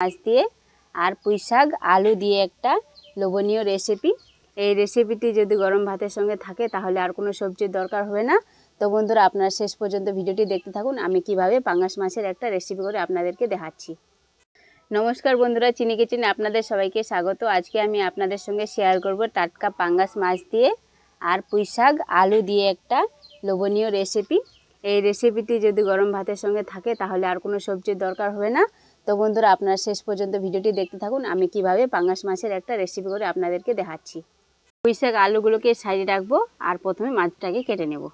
মাছ দিয়ে আর পুঁই শাক, আলু দিয়ে একটা লোভনীয় রেসিপি এই রেসিপিটি যদি গরম ভাতের সঙ্গে থাকে, তাহলে আর কোনো সবজির দরকার হবে না। তো বন্ধুরা, আপনারা শেষ পর্যন্ত ভিডিওটি দেখতে থাকুন। আমি কীভাবে পাঙ্গাস মাছের একটা রেসিপি করে আপনাদেরকে দেখাচ্ছি। নমস্কার বন্ধুরা, চিনি কিচেনে আপনাদের সবাইকে স্বাগত। আজকে আমি আপনাদের সঙ্গে শেয়ার করব টাটকা পাঙ্গাস মাছ দিয়ে আর পুঁই শাক, আলু দিয়ে একটা লোভনীয় রেসিপি এই রেসিপিটি যদি গরম ভাতের সঙ্গে থাকে, তাহলে আর কোনো সবজির দরকার হবে না। তো বন্ধুরা, আপনারা শেষ পর্যন্ত ভিডিওটি দেখতে থাকুন। আমি কীভাবে পাঙ্গাস মাছের একটা রেসিপি করে আপনাদেরকে দেখাচ্ছি। পুঁই শাক আলুগুলোকে সাইডে রাখব আর প্রথমে মাছটাকে কেটে নেব।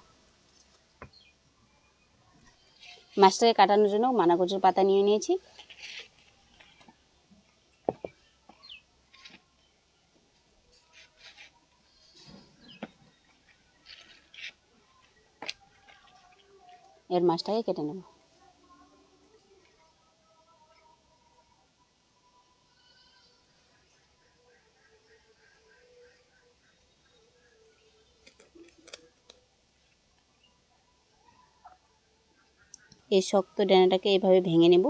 মাছটাকে কাটানোর জন্য মানাকচুর পাতা নিয়ে নিয়েছি। এর মাছটাকে কেটে নেব। এই শক্ত ডানাটাকে এভাবে ভেঙে নেব।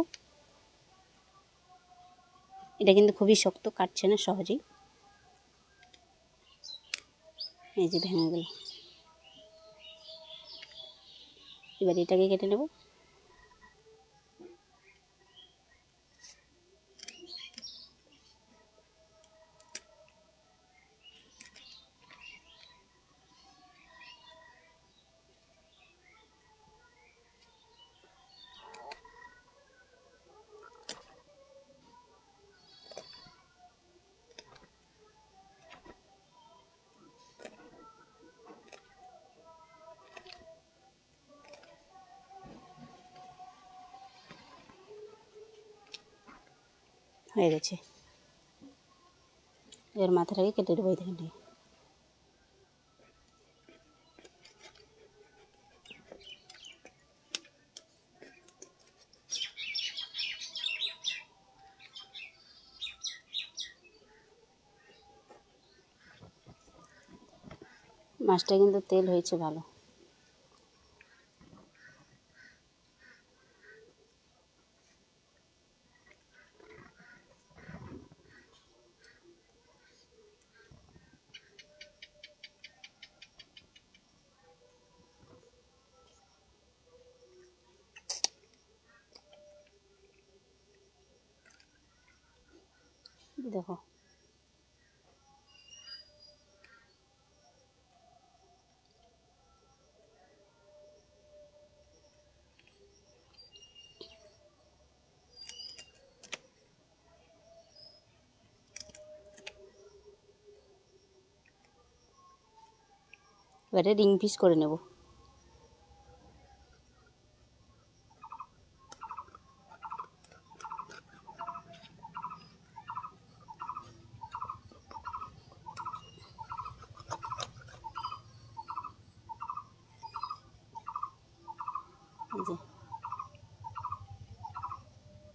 এটা কিন্তু খুবই শক্ত, কাটছে না সহজেই। এই যে ভেঙে গেল। এবার এটাকে কেটে নেব। হয়ে গেছে এর মাথাটাকে কেটে দেবো এই দেখেন মাছটা কিন্তু তেল হয়েছে ভালো এবারে রিং পিস করে নেব।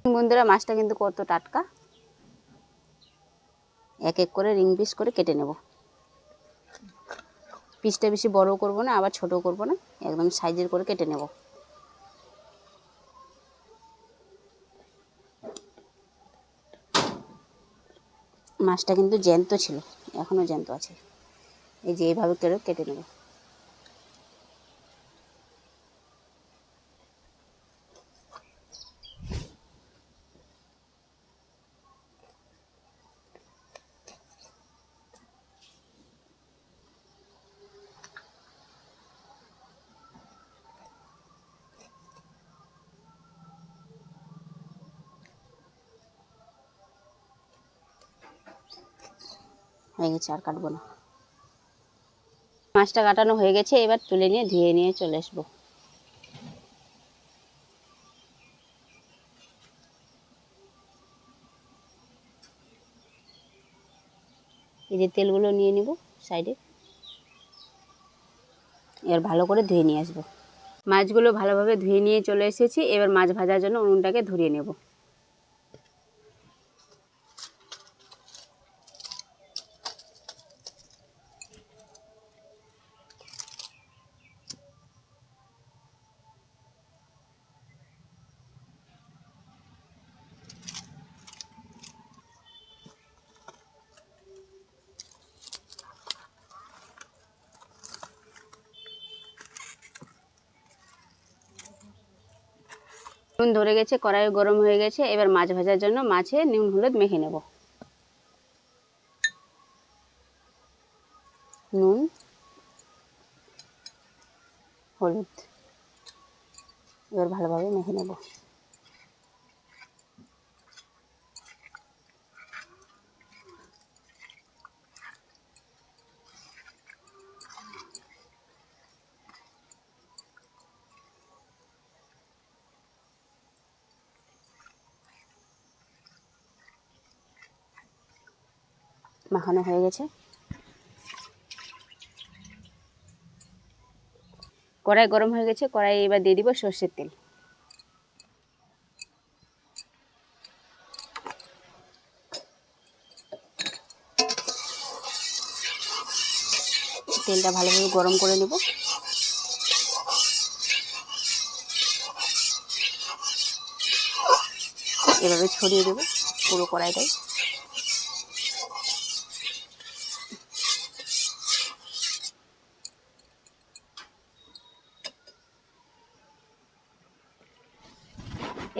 বন্ধুরা, মাছটা কিন্তু কত টাটকা। এক এক করে রিং পিস করে কেটে নেব। পিসটা বেশি বড় করব না, আবার ছোট করব না, একদম সাইজের করে কেটে নেব। মাছটা কিন্তু জ্যান্ত ছিল, এখনও জ্যান্ত আছে। এই যে এইভাবে করে কেটে নেব। হয়ে গেছে আর কাটবো না। মাছটা কাটানো হয়ে গেছে, এবার তুলে নিয়ে ধুয়ে নিয়ে চলে আসব। এই যে তেলগুলো নিয়ে নিব সাইডে। এবার ভালো করে ধুয়ে নিয়ে আসব। মাছগুলো ভালোভাবে ধুয়ে নিয়ে চলে এসেছি, এবার মাছ ভাজার জন্য উনুনটাকে ধরিয়ে নেব। ধরে গেছে, কড়াই গরম হয়ে গেছে, এবার মাছ ভাজার জন্য মাছে নুন, হলুদ মেখে নেব। নুন, হলুদ, এবার ভালোভাবে মেখে নেব। মাখানো হয়ে গেছে। কড়াই গরম হয়ে গেছে, কড়াই এবার দিয়ে দিব সর্ষের তেল। তেলটা ভালোভাবে গরম করে নেব। এভাবে ছড়িয়ে দেবো পুরো কড়াইটাই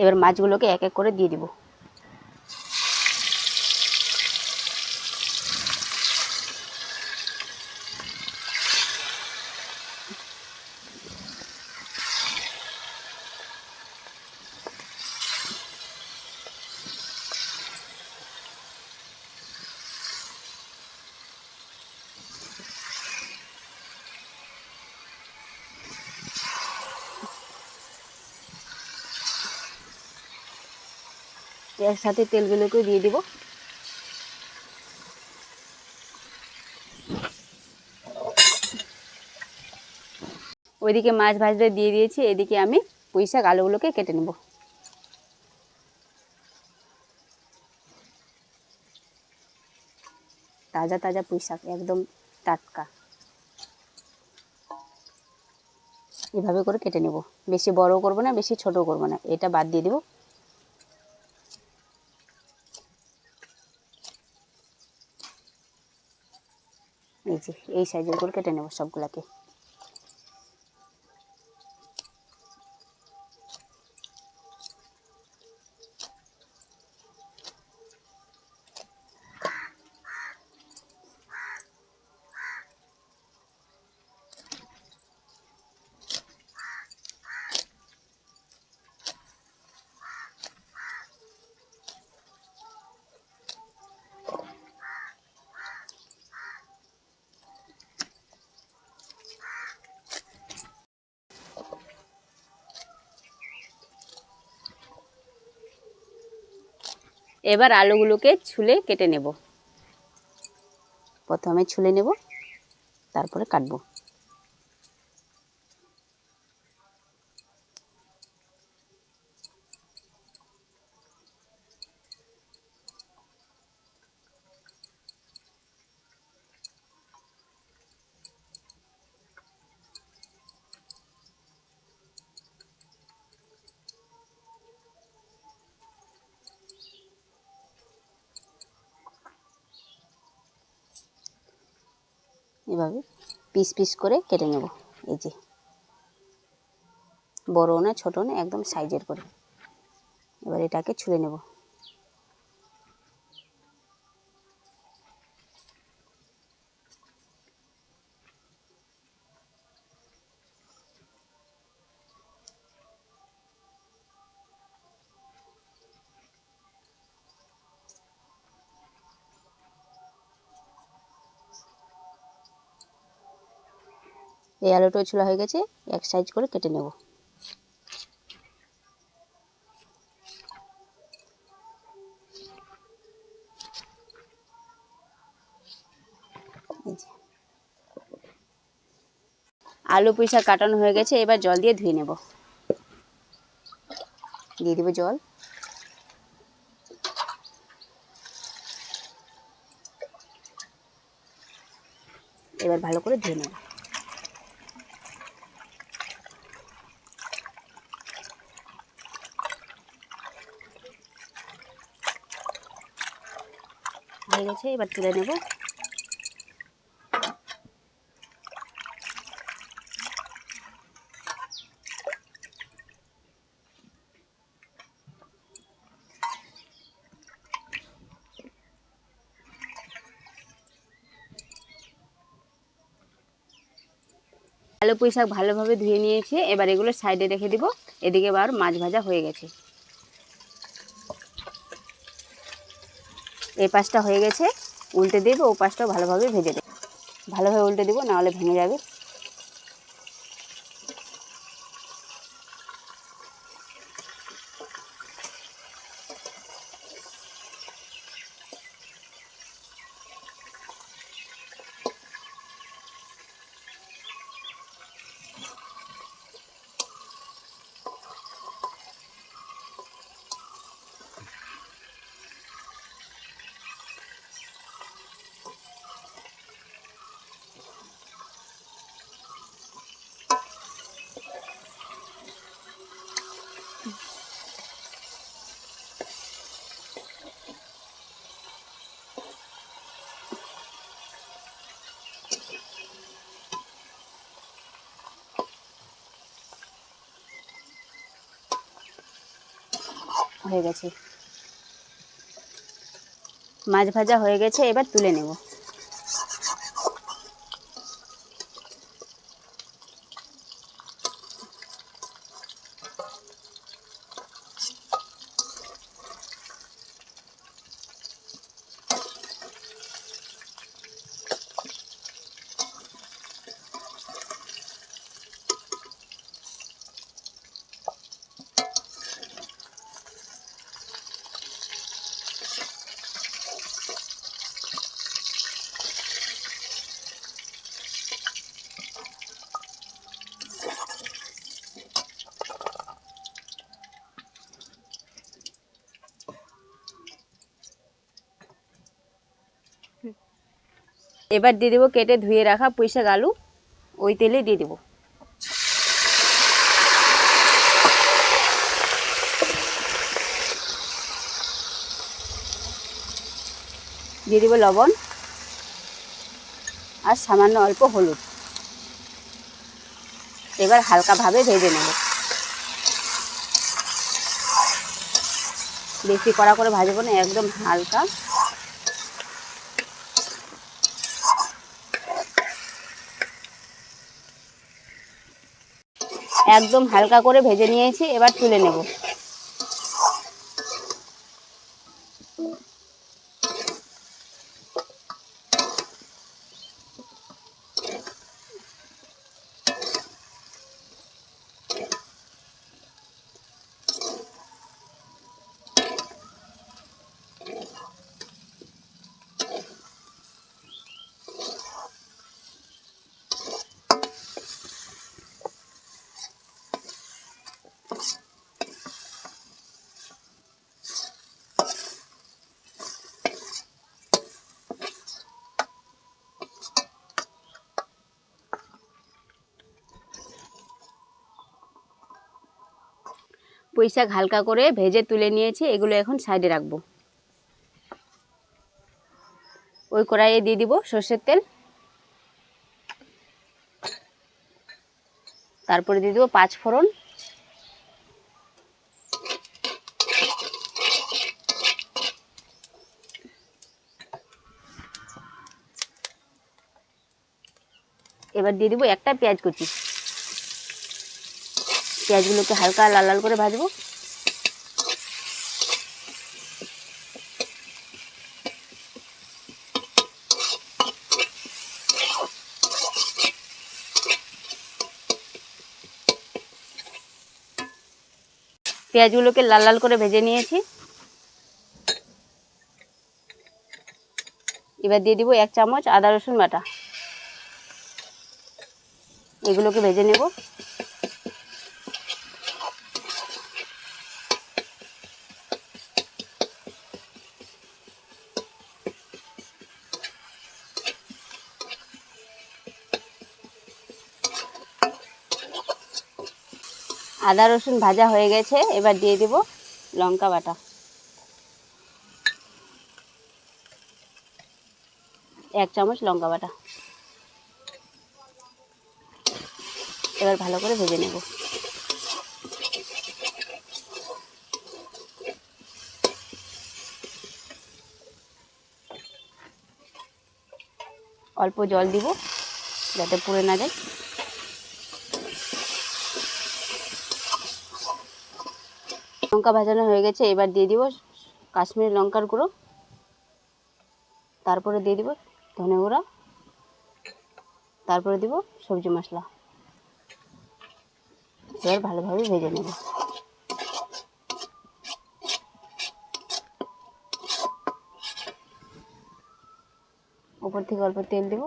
এবার মাছগুলোকে এক এক করে দিয়ে দিব। সাথে তেলগুলোকে দিয়ে দিব। ওইদিকে মাছ ভাজতে দিয়ে দিয়েছি, এদিকে আমি পুঁই শাক আলুগুলোকে কেটে নেব। তাজা তাজা পুঁই শাক একদম টাটকা। এভাবে করে কেটে নেব। বেশি বড় করব না, বেশি ছোট করব না, এটা বাদ দিয়ে দেবো। এই যে এই সাইজের করে কেটে নেব সবগুলাকে। এবার আলুগুলোকে ছুলে কেটে নেব। প্রথমে ছুলে নেব তারপরে কাটবো। এভাবে পিস পিস করে কেটে নেব। এই যে। বড় না ছোটো না, একদম সাইজের করে। এবার এটাকে ছুঁড়ে নেব। এই আলুটাও ছোলা হয়ে গেছে, এক সাইজ করে কেটে নেব। আলু পুঁইশা কাটানো হয়ে গেছে, এবার জল দিয়ে ধুয়ে নেব। দিয়ে দেবো জল। এবার ভালো করে ধুয়ে নেব। হয়ে গেছে এবার তুলে নেব। আলু পুঁই শাক ভালোভাবে ধুয়ে নিয়েছে, এবার এগুলো সাইডে রেখে দিব। এদিকে আবার মাছ ভাজা হয়ে গেছে। এই পাশটা হয়ে গেছে, উল্টে দেবো, ও পাশটাও ভালোভাবে ভেজে দেবো। ভালোভাবে উল্টে দেবো, নাহলে ভেঙে যাবে। হয়ে গেছে। মাছ ভাজা হয়ে গেছে এবার তুলে নেব। এবার দিয়ে দেবো কেটে ধুয়ে রাখা পুঁইশাক আলু, ওই তেলে দিয়ে দেবো। দিয়ে দেবো লবণ আর সামান্য অল্প হলুদ। এবার হালকাভাবে ভেজে নেব। বেশি কড়া করে ভাজবো না, একদম হালকা। একদম হালকা করে ভেজে নিয়েছি এবার তুলে নেব। পুঁইশাক হালকা করে ভেজে তুলে নিয়েছি, এগুলো এখন সাইডে রাখব। ওই কড়াইয়ে দিয়ে দিব সর্ষের তেল। তারপরে দিয়ে দেবো পাঁচ ফোড়ন। এবার দিয়ে দিব একটা পেঁয়াজ কুচি। পেঁয়াজগুলোকে হালকা লাল লাল করে ভাজবো। পেঁয়াজগুলোকে লাল লাল করে ভেজে নিয়েছি। এবার দিয়ে দিব এক চামচ আদা রসুন বাটা। এগুলোকে ভেজে নেব। আদা রসুন ভাজা হয়ে গেছে, এবার দিয়ে দেব লঙ্কা বাটা। এক চামচ লঙ্কা বাটা। এবার ভালো করে ভেজে নেব। অল্প জল দিব, যাতে পুড়ে না যায়। লঙ্কা ভাজানো হয়ে গেছে, এবার দিয়ে দিব কাশ্মীরি লঙ্কার গুঁড়ো। তারপরে দিয়ে দিব ধনে গুঁড়া। তারপরে দিব সবজি মশলা। এবার ভালোভাবে ভেজে নেব। উপর থেকে অল্প তেল দেব।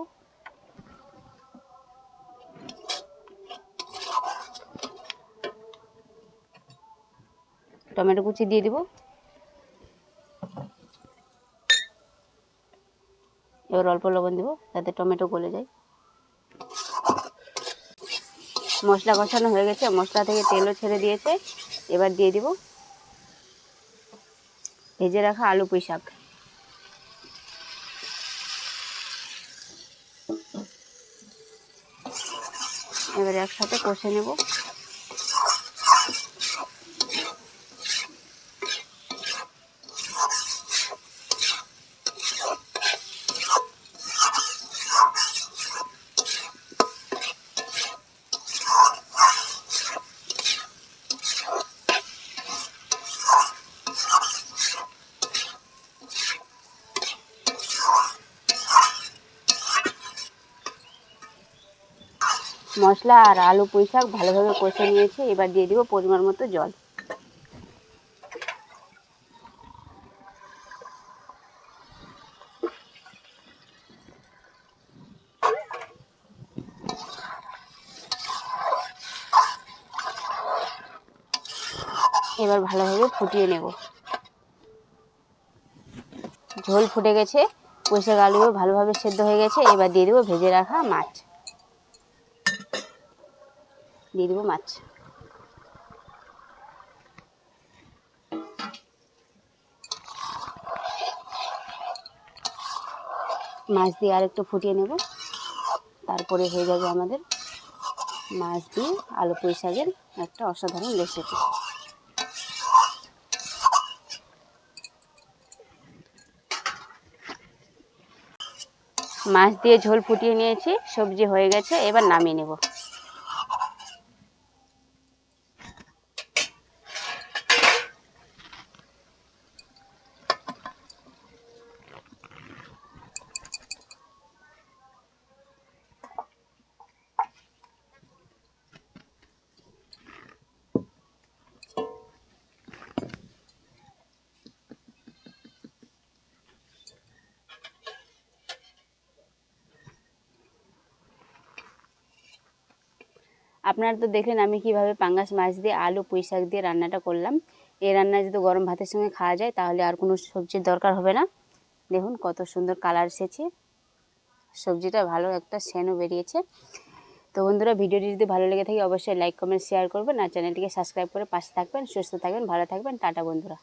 টমেটো কুচি দিয়ে দিব। এবার অল্প লবণ দেব, যাতে টমেটো গলে যায়। মশলা কষানো হয়ে গেছে, মশলা থেকে তেলও ছেড়ে দিয়েছে। এবার দিয়ে দিব ভেজে রাখা আলু পুঁই শাক। এবার একসাথে কষে নেব। মশলা আর আলু পুঁই শাক ভালোভাবে কষে নিয়েছি, এবার দিয়ে দিব পরিমাণ মতো জল। এবার ভালোভাবে ফুটিয়ে নেব। ঝোল ফুটে গেছে, পুঁই শাক, আলুও ভালোভাবে সেদ্ধ হয়ে গেছে, এবার দিয়ে দেবো ভেজে রাখা মাছ। দিয়ে দেবো মাছ। মাছ দিয়ে আর একটু ফুটিয়ে নেব। তারপরে হয়ে যাবে আমাদের মাছ দিয়ে আলু পুঁই শাকের একটা অসাধারণ রেসিপি মাছ দিয়ে ঝোল ফুটিয়ে নিয়েছি, সবজি হয়ে গেছে, এবার নামিয়ে নেব। আপনারা তো দেখলেন আমি কীভাবে পাঙ্গাস মাছ দিয়ে আলু, পুঁই শাক দিয়ে রান্নাটা করলাম। এই রান্না যদি গরম ভাতের সঙ্গে খাওয়া যায়, তাহলে আর কোনো সবজির দরকার হবে না। দেখুন কত সুন্দর কালার এসেছে। সবজিটা ভালো একটা সেনও বেরিয়েছে। তো বন্ধুরা, ভিডিওটি যদি ভালো লেগে থাকে, অবশ্যই লাইক কমেন্ট শেয়ার করবেন। আর চ্যানেলটিকে সাবস্ক্রাইব করে পাশে থাকবেন, সুস্থ থাকবেন, ভালো থাকবেন। টাটা বন্ধুরা।